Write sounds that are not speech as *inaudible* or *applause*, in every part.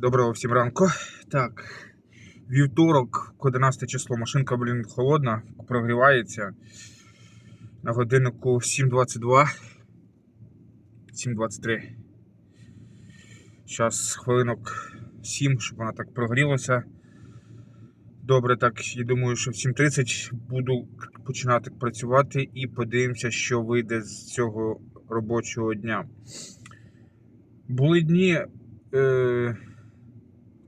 Доброго всім ранку. Так, вівторок, 11 число. Машинка, блін, холодна, прогрівається. На годиннику 7.22. 7.23. Зараз хвилинок 7, щоб вона так прогрілася. Добре, так, я думаю, що в 7.30 буду починати працювати і подивимося, що вийде з цього робочого дня. Були дні. Е,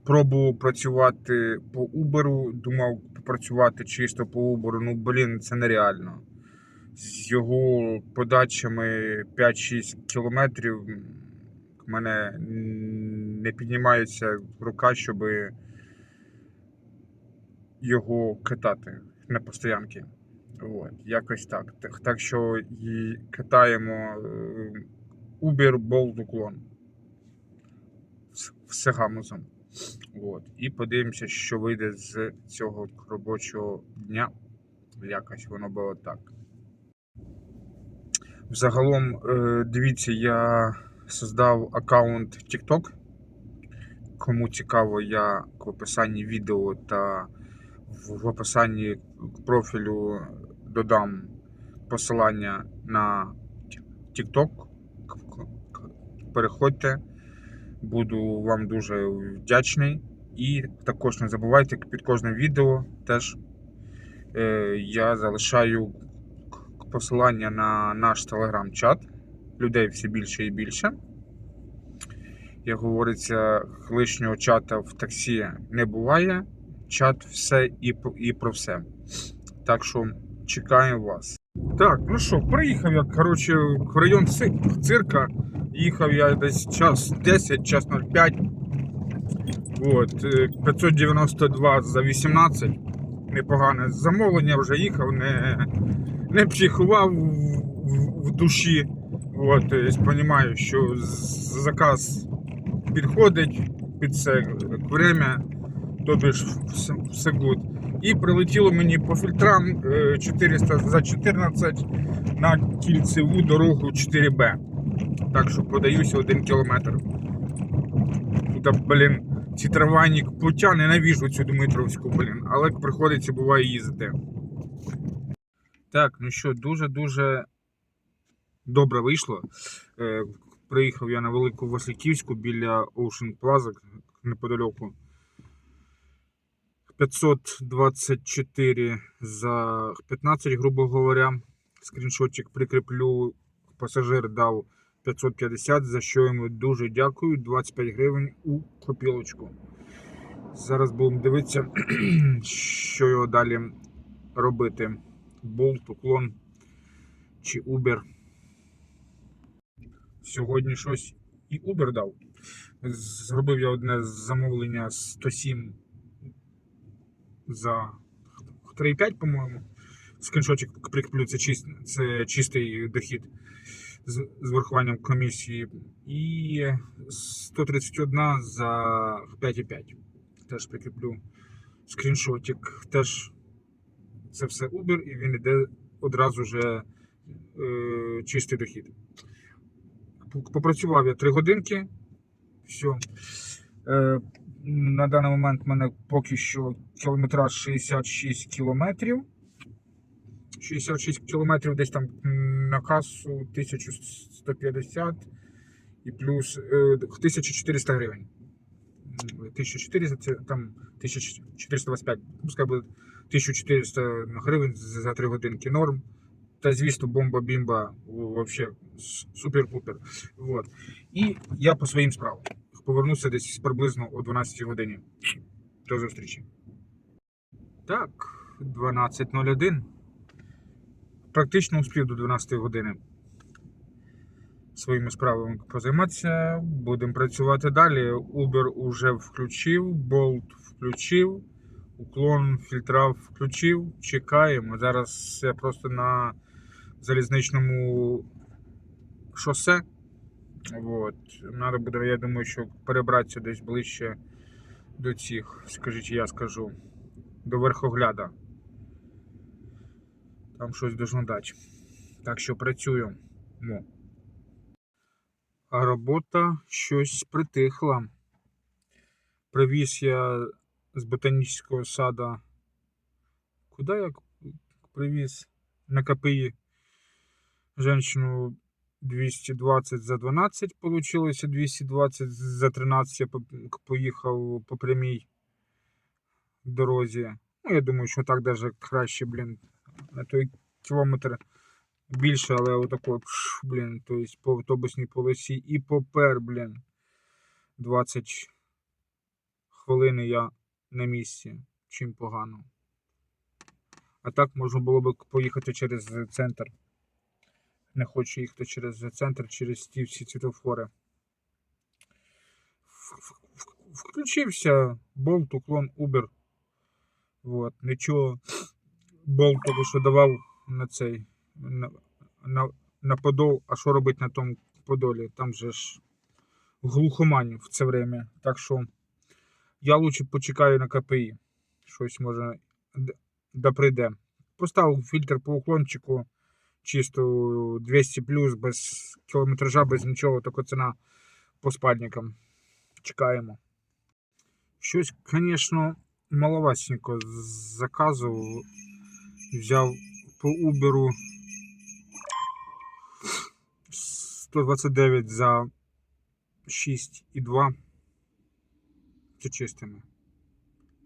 пробував працювати по Uber, думав попрацювати чисто по Uber, ну блін, це нереально. З його подачами 5-6 кілометрів в мене не піднімається рука, щоб його катати на постоянки. От, якось так. Так, що і катаємо е, Uber Bolt уклон з гамузом. От. І подивимося, що вийде з цього робочого дня. Якось воно було так. Взагалом, е, дивіться, я создав аккаунт TikTok. Кому цікаво, я в описанні відео та в описанні профілю додам посилання на TikTok. Переходьте. Буду вам дуже вдячний. І також не забувайте під кожним відео теж е, я залишаю посилання на наш телеграм-чат. Людей все більше і більше. Як говориться, лишнього чата в таксі не буває. Чат все і, і про все. Так що чекаємо вас. Так, ну що, приїхав я, коротше, в район цирка. Їхав я десь час 10, час 05. От, е, 592 за 18. Непогане замовлення, вже їхав, не не психував в, в, в душі. От, розумію, що заказ підходить під це время, тобі ж все, все good. І прилетіло мені по фільтрам 400 за 14 на кільцеву дорогу 4Б. Так що подаюся один кілометр. Тут, блін, ці трамвайні путя ненавіжу цю Дмитровську, блін, але приходиться буває їздити. Так, ну що, дуже-дуже добре вийшло. Е, Приїхав я на Велику Васильківську біля Ocean Plaza неподалеку. 524 за 15, грубо говоря. Скріншотчик прикріплю. Пасажир дав 550, за що йому дуже дякую. 25 гривень у копілочку. Зараз будемо дивитися, *clears throat* що його далі робити. Болт, уклон чи Uber. Сьогодні щось і Uber дав. Зробив я одне замовлення 107 за 3,5, по-моєму. Скріншотчик прикріплю, це, чист, це чистий дохід з, з врахуванням комісії. І 131 за 5,5. Теж прикріплю скріншотик. Теж це все Uber і він йде одразу вже е, чистий дохід. Попрацював я 3 годинки. Все. Е, на даний момент в мене поки що кілометраж 66 кілометрів. 66 кілометрів десь там на касу 1150 і плюс е, 1400 гривень. 1400 це там 1425, пускай буде 1400 гривень за 3 годинки норм. Та, звісно, бомба-бімба взагалі супер-пупер. Вот. І я по своїм справам. Повернуся десь приблизно о 12 годині. До зустрічі. Так, 12.01 практично успів до 12 години своїми справами позайматися. Будемо працювати далі. Uber уже включив, Bolt включив, уклон фільтра включив. Чекаємо. Зараз я просто на залізничному шосе. Вот. Надо буде, я думаю, що перебратися десь ближче до цих, скажіть, я скажу, до верхогляда там щось должно дати. Так що працюю. Ну. А робота щось притихла. Привіз я з ботанічного сада. Куди я привіз? На КПІ женщину 220 за 12 получилося 220 за 13 я поїхав по прямій дорозі. Ну, я думаю, що так даже краще, блін, на той кілометр більше, але отако, блін, то есть по автобусній полосі і попер, блін, 20 хвилин я на місці, чим погано. А так можна було б поїхати через центр. Не хочу їхати через центр, через ті всі світофори. Включився болт, уклон, Uber. Вот, нічого. Болт того, що давав на цей. На, на, на подол. А що робити на тому подолі? Там же ж глухомань в це время. Так що я лучше почекаю на КПІ. Щось може да прийде. Поставив фільтр по уклончику. Чисто 200 плюс, без кілометража, без нічого, така ціна по спальникам. Чекаємо. Щось, звісно, маловасненько з заказу. Взяв по Uber 129 за 6,2. Це чистими.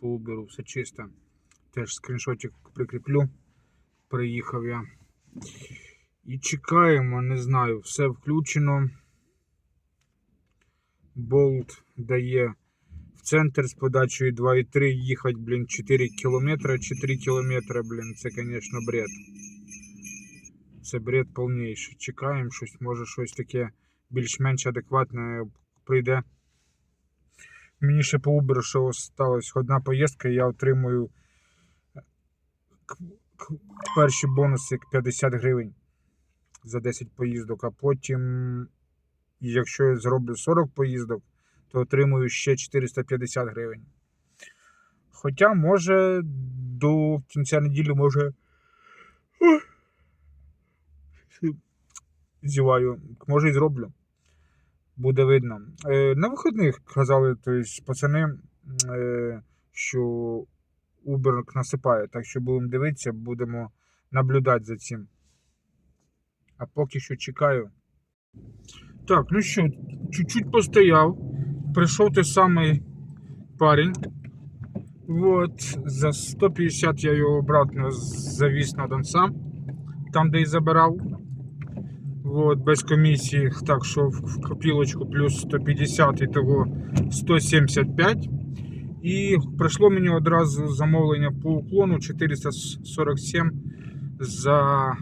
По Uber все чисто. Теж скріншотик прикріплю. Приїхав я. І чекаємо, не знаю, все включено. Болт дає центр з подачею 2,3 їхати, блін, 4 кілометри, 4 кілометри, блін, це, звісно, бред. Це бред повніший. Чекаємо щось, може щось таке більш-менш адекватне прийде. Мені ще по Uber ще осталась одна поїздка, я отримую перші бонуси 50 гривень за 10 поїздок, а потім, якщо я зроблю 40 поїздок, то отримую ще 450 гривень. Хоча, може, до кінця неділі, може. Зіваю, може і зроблю. Буде видно. Е, на вихідних казали, то пацани, е, що Uber насипає, так що будемо дивитися, будемо наблюдати за цим. А поки що чекаю. Так, ну що, чуть-чуть постояв. Прийшов той самий парень. Вот, за 150 я його обратно завіз на Донца, там, де і забирав. Вот, без комісії, так що в копілочку плюс 150 і того 175. І прийшло мені одразу замовлення по уклону 447 за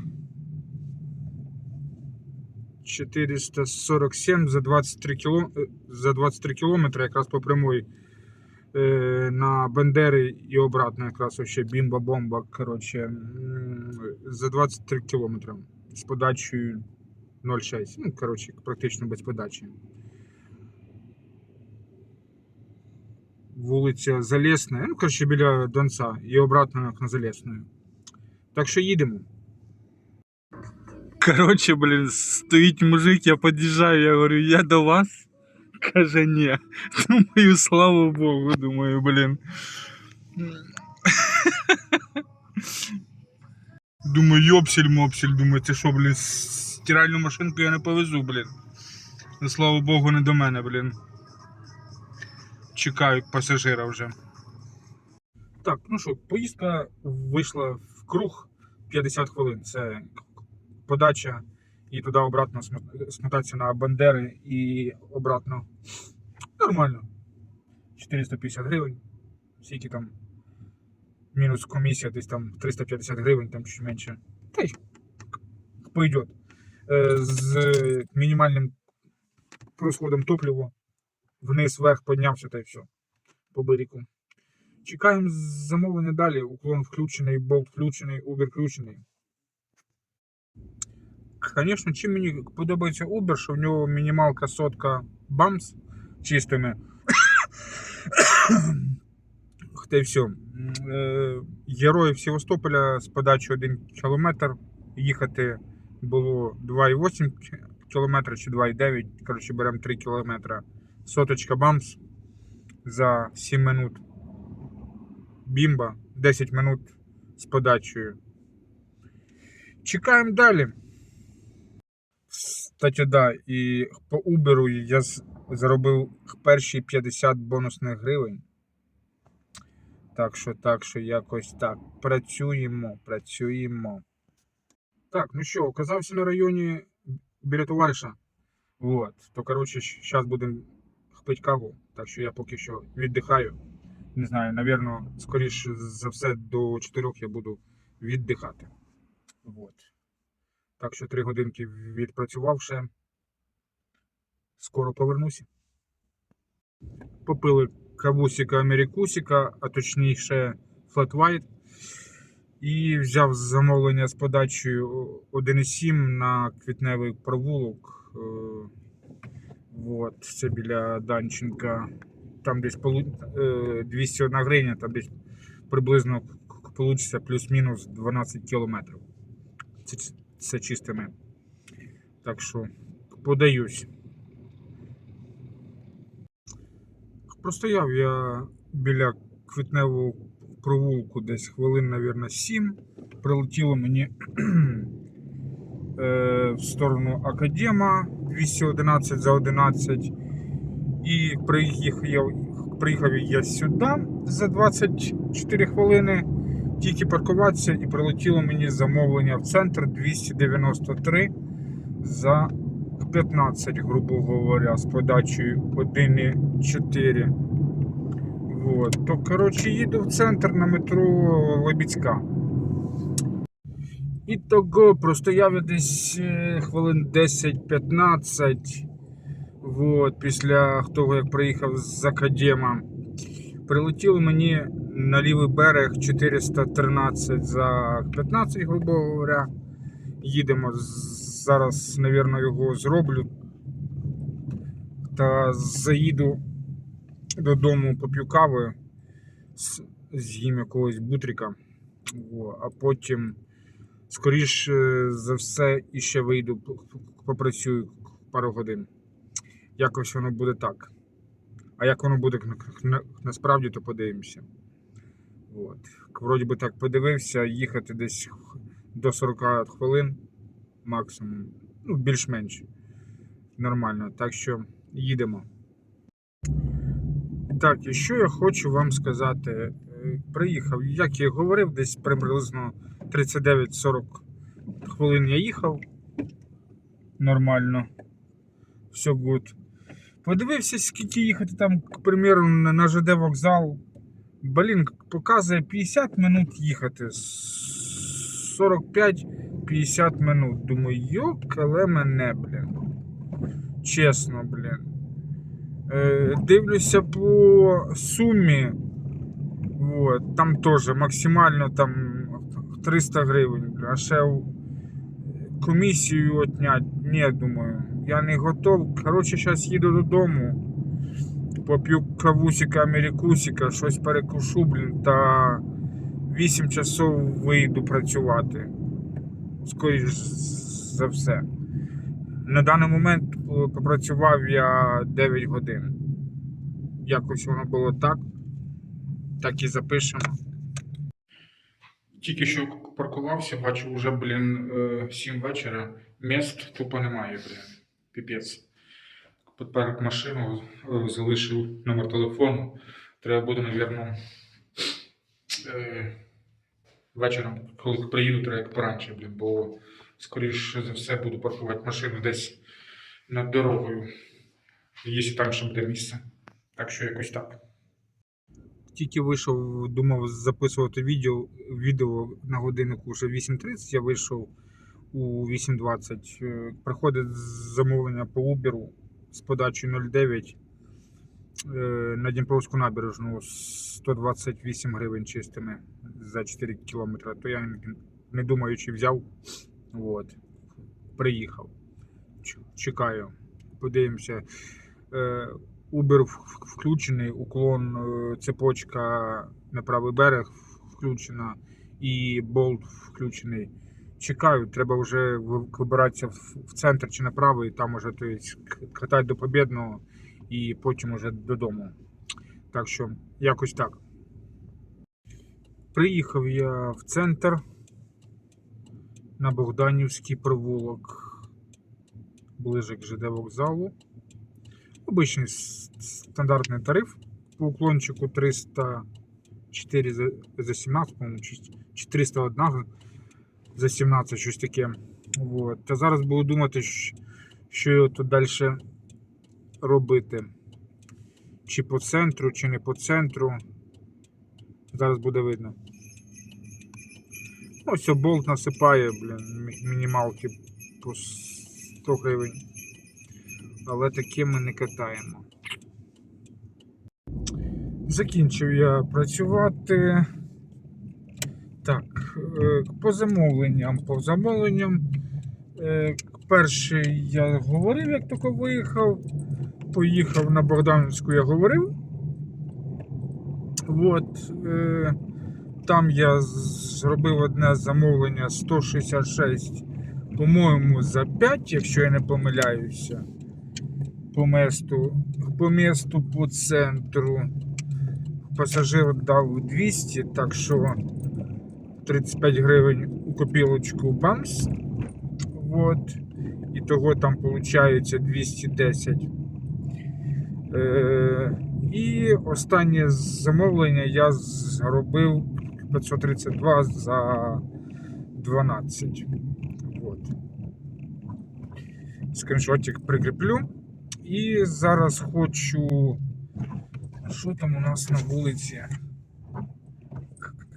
447 за 23 кіло... е, за 23 кілометри, якраз по прямой е, на Бендери і обратно, якраз вообще бімба-бомба. Коротше, за 23 кілометри з подачею 0,6. Ну, коротше, практично без подачі. Вулиця Залесна, ну, коротше, біля Донця і обратно на Залесну. Так що їдемо. Короче, блин, стоїть мужик, я під'їжджаю, я говорю, я до вас. Каже, ні. Думаю, *laughs* слава Богу, думаю, блін. Думаю, йопсель мопсель, думаю, це що, блін, стиральну машинку я не повезу, блін. Ну, слава Богу, не до мене, блін. Чекаю пасажира вже. Так, ну що, поїздка вийшла в круг 50 хвилин. Це подача і туди обратно смо- смотатися на Бандери і обратно. Нормально. 450 гривень. Скільки там мінус комісія, десь там 350 гривень, там чуть менше. Та й пойдет. Е, З мінімальним розходом топлива. Вниз, вверх піднявся та й все. По берегу. Чекаємо замовлення далі. Уклон включений, болт включений, Uber включений. Звісно, чим мені подобається Uber, що в нього мінімалка сотка бамс чистими. Та й все. Е, Севастополя з подачі 1 км. Їхати було 2,8 км чи 2,9 Коротше, беремо 3 км. Соточка бамс. за 7 минут. Бімба 10 минут з подачею. Чекаємо далі. Кстати, да, і по Uber я заробив перші 50 бонусних гривень. Так що, так що якось так. Працюємо, працюємо. Так, ну що, оказався на районі біля товариша. Вот. То, коротше, зараз будемо пити каву. Так що я поки що віддихаю. Не знаю, напевно, скоріше за все до 4 я буду віддихати. Вот. Так що 3 годинки відпрацював ще. Скоро повернуся. Попили кавусіка Америкусіка, а точніше Flat White. І взяв замовлення з подачею 1,7 на квітневий провулок. Е, Вот, це біля Данченка. Там десь полу- е, 201 гривня, там десь приблизно вийде плюс-мінус 12 кілометрів. Це чистими. Так що подаюсь. Простояв я біля квітневого провулку десь хвилин, мабуть, 7. Прилетіло мені *clears throat* е, в сторону Академа 211 за 11. І приїхав я, приїхав я сюди за 24 хвилини. Тільки паркуватися і прилетіло мені замовлення в центр 293 за 15, грубо говоря, з подачею 1,4. Вот. То, коротше, їду в центр на метро Лебідська. І того простояв я десь е, хвилин 10-15. Вот, після того, як приїхав з Академа. Прилетіло мені на лівий берег 413 за 15, грубо говоря. Їдемо. Зараз, мабуть, його зроблю. Та заїду додому поп'ю кави, з'їм якогось бутрика. А потім, скоріш за все, іще вийду, попрацюю пару годин. Якось воно буде так. А як воно буде на- на- насправді, то подивимося. От. Вроді би так подивився, їхати десь до 40 хвилин максимум. Ну, більш-менш нормально. Так що їдемо. Так, і що я хочу вам сказати. Е, Приїхав, як я говорив, десь приблизно 39-40 хвилин я їхав. Нормально. Все гуд. Подивився, скільки їхати там, к примеру, на на ЖД вокзал. Блін, показує 50 минут їхати. 45-50 минут. Думаю, йокале мене, блін. Чесно, блін. Е, дивлюся по сумі. Вот, там теж максимально там 300 гривень. бля. А ще комісію отнять. Ні, думаю, я не готов. Коротше, зараз їду додому. Поп'ю кавусика, америкусика, щось перекушу, блін, та 8 часов вийду працювати. Скоріш за все. На даний момент е, попрацював я 9 годин. Якось воно було так. Так і запишемо. Тільки що паркувався, бачу вже, блін, 7 вечора. Міст тупо немає, блін. Піпець. Підперек машину, е, залишив номер телефону. Треба буде, мабуть, вечором, коли приїду, треба як поранче, бо скоріше за все буду паркувати машину десь над дорогою. Якщо там ще буде місце. Так що якось так. Тільки вийшов, думав записувати відео, відео на годиннику вже 8.30, я вийшов у 8.20. Е, Приходить замовлення по Uber з подачею 09 е, на Дніпровську набережну 128 гривень чистими за 4 кілометри. То я не думаючи взяв. От. Приїхав. Чекаю. Подивимося. В- включений, уклон, е, цепочка на правий берег включена і болт включений. Чекаю, треба вже вибиратися в центр чи на правий, там уже то катати до Побєдного і потім уже додому. Так що, якось так. Приїхав я в центр на Богданівський провулок, ближе к ЖД вокзалу. Обичний стандартний тариф по уклончику 304 за, за 17, по-моєму, чи 401 за 17, щось таке. Вот. Та зараз буду думати, що його тут далі робити. Чи по центру, чи не по центру. Зараз буде видно. Ну, Ось болт насипає, блін, мінімалки по 100 гривень. Але таке ми не катаємо. Закінчив я працювати. Е, по замовленням. По замовленням. е, Перший я говорив, як тільки виїхав. Поїхав на Богданівську, я говорив. От, е, там я зробив одне замовлення 166, по-моєму, за 5, якщо я не помиляюся. По місту, по місту, по центру. Пасажир дав 200, так що 35 гривень у копілочку бамс. Вот. І того там виходить 210. Е, і останнє замовлення я зробив 532 за 12. Вот. Скріншотик прикріплю. І зараз хочу. Що там у нас на вулиці?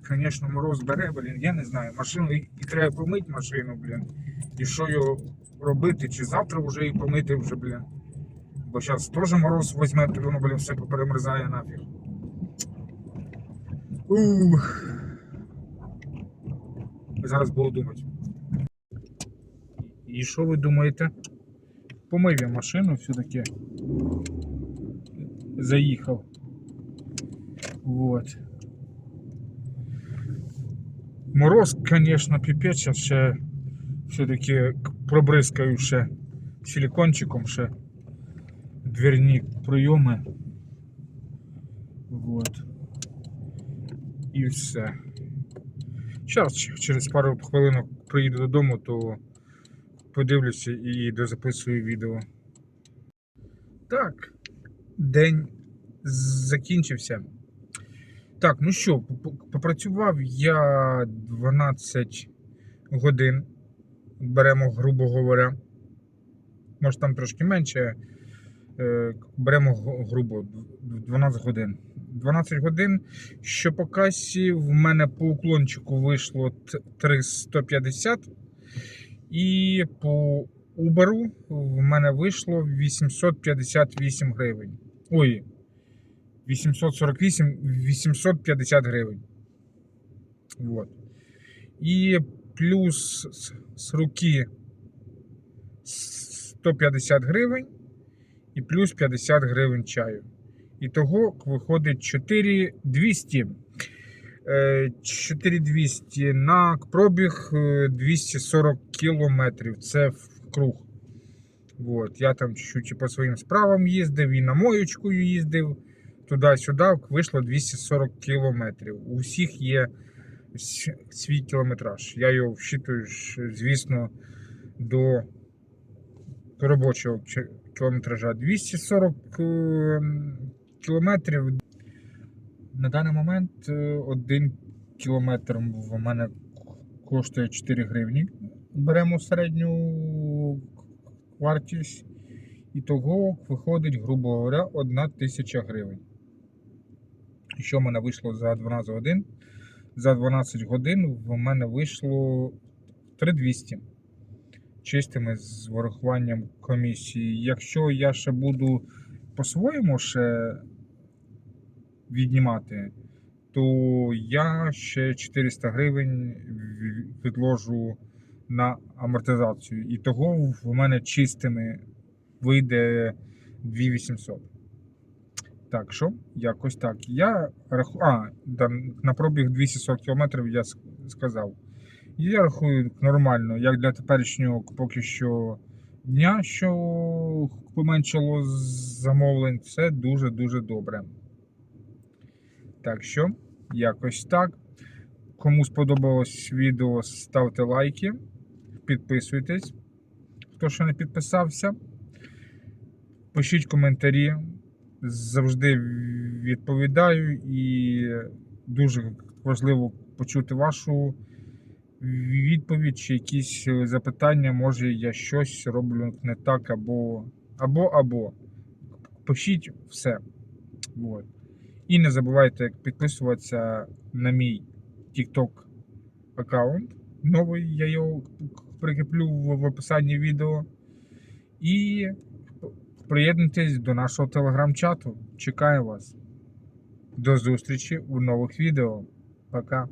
Звісно, мороз бере, блін, я не знаю. Машину і, і треба помити машину, блін. І що його робити? Чи завтра вже її помити вже, блін. Бо зараз теж мороз візьме, то воно, блін, все поперемерзає нафіг. Ух. Зараз буду думати. І що ви думаєте? Помив я машину все-таки. Заїхав. Вот. Мороз, конечно, пипець, зараз ще все-таки пробризкаю ще силикончиком ще дверні прийоми. Вот. І все. Зараз через пару хвилинок приїду додому, то подивлюся і дозаписую відео. Так, день закінчився. Так, ну що, попрацював я 12 годин. Беремо, грубо говоря. Може там трошки менше. Е, Беремо грубо 12 годин. 12 годин, що по касі в мене по уклончику вийшло т- 350. І по Uber в мене вийшло 858 гривень. Ой, 848, 850 гривень. Вот. І плюс з, руки 150 гривень і плюс 50 гривень чаю. І того виходить 4200. Е, 4200 на пробіг е, 240 кілометрів. Це в круг. Вот. Я там чуть-чуть по своїм справам їздив і на моєчкою їздив туди-сюди, вийшло 240 кілометрів. У всіх є свій кілометраж. Я його вщитую, ж, звісно, до, до робочого кілометража. 240 е, кілометрів. На даний момент е, один кілометр в мене коштує 4 гривні. Беремо середню вартість. І того виходить, грубо говоря, 1 тисяча гривень. Що в мене вийшло за 12 годин? За 12 годин в мене вийшло 3200 чистими з вирахуванням комісії. Якщо я ще буду по-своєму ще віднімати, то я ще 400 гривень відложу на амортизацію. І того в мене чистими вийде 2800. Так що, якось так. Я рахую. А, на пробіг 240 км я сказав. Я рахую нормально, як для теперішнього поки що дня, що поменшало замовлень, це дуже-дуже добре. Так що, якось так. Кому сподобалось відео, ставте лайки, підписуйтесь, хто ще не підписався. Пишіть коментарі. Завжди відповідаю і дуже важливо почути вашу відповідь чи якісь запитання. Може, я щось роблю не так, або або, або. Пишіть все. Вот. І не забувайте підписуватися на мій TikTok аккаунт. Новий я його прикріплю в описанні відео. І приєднуйтесь до нашого телеграм-чату. Чекаю вас. До зустрічі у нових відео. Пока.